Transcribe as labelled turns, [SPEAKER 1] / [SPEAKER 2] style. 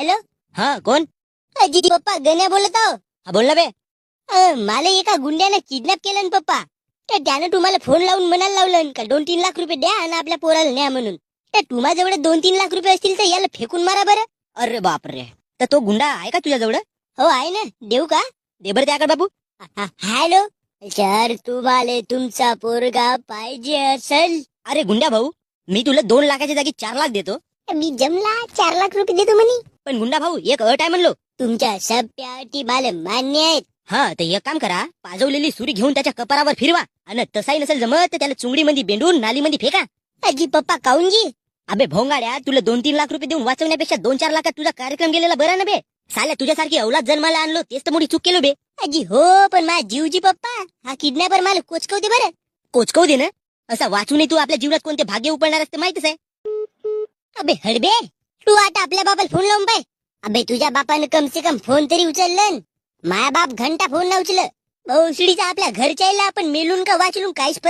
[SPEAKER 1] Hello
[SPEAKER 2] हा कोण?
[SPEAKER 1] अजी पप्पा गण्या बोलत आहो.
[SPEAKER 2] हा बोल ना बे.
[SPEAKER 1] अ, मला एका गुंड्यानं किडनॅप केलं ना पप्पा. तर त्यानं तुम्हाला फोन लावून म्हणायला लावलं का दोन तीन लाख रुपये द्या आणि आपल्या पोराला न्या म्हणून. तर तुम्हाजवळ दोन तीन लाख रुपये असतील तर याला फेकून मारा बरं.
[SPEAKER 2] अरे बापरे. तर तो गुंडा आहे का तुझ्याजवळ?
[SPEAKER 1] हो आहे ना. देऊ का?
[SPEAKER 2] दे बरं त्याकडे बाबू.
[SPEAKER 1] हॅलो? सर तुम्हाला तुमचा पोरगा पाहिजे असेल.
[SPEAKER 2] अरे गुंड्या भाऊ मी तुला दोन लाखाच्या जागी चार लाख देतो.
[SPEAKER 1] मी जमला चार लाख रुपये देतो म्हणे.
[SPEAKER 2] पण गुंडा भाऊ एक अट आहे म्हणलो.
[SPEAKER 1] तुमच्या सप्या अटी मला मान्य आहेत.
[SPEAKER 2] हा तर एक काम करा. पाजवलेली सुरी घेऊन त्याच्या कपारावर फिरवा. आणि तसाही नसेल जमत तर त्याला चुंगडीमध्ये बेंडून नालीमध्ये फेका.
[SPEAKER 1] अजी पप्पा काऊन जी
[SPEAKER 2] अबे भोंगाड्या तुला दोन तीन लाख रुपये देऊन वाचवण्यापेक्षा दोन चार लाखात तुझा कार्यक्रम गेलेला बरा ना बे. साल्या तुझ्यासारखी अवलाद जन्माला आणलो तेच तर मोठी चूक केलो बे.
[SPEAKER 1] अजी हो पण माझा जीवजी पप्पा हा किडनॅपर मला कोचकवते बरं.
[SPEAKER 2] कोचकव दे ना? असा वाचूनही तू आपल्या जीवनात कोणते भाग्य उपडणार असते माहितीच आहे.
[SPEAKER 1] अबे हडबे तू आता आपल्या बापाला फोन लावून पाय. अबे तुझ्या बापानं कम से कम फोन तरी उचललं माया बाप घंटा फोन न उचल भोसडीचा आपल्या घरच्या आपण मेलून का वाचलून काहीच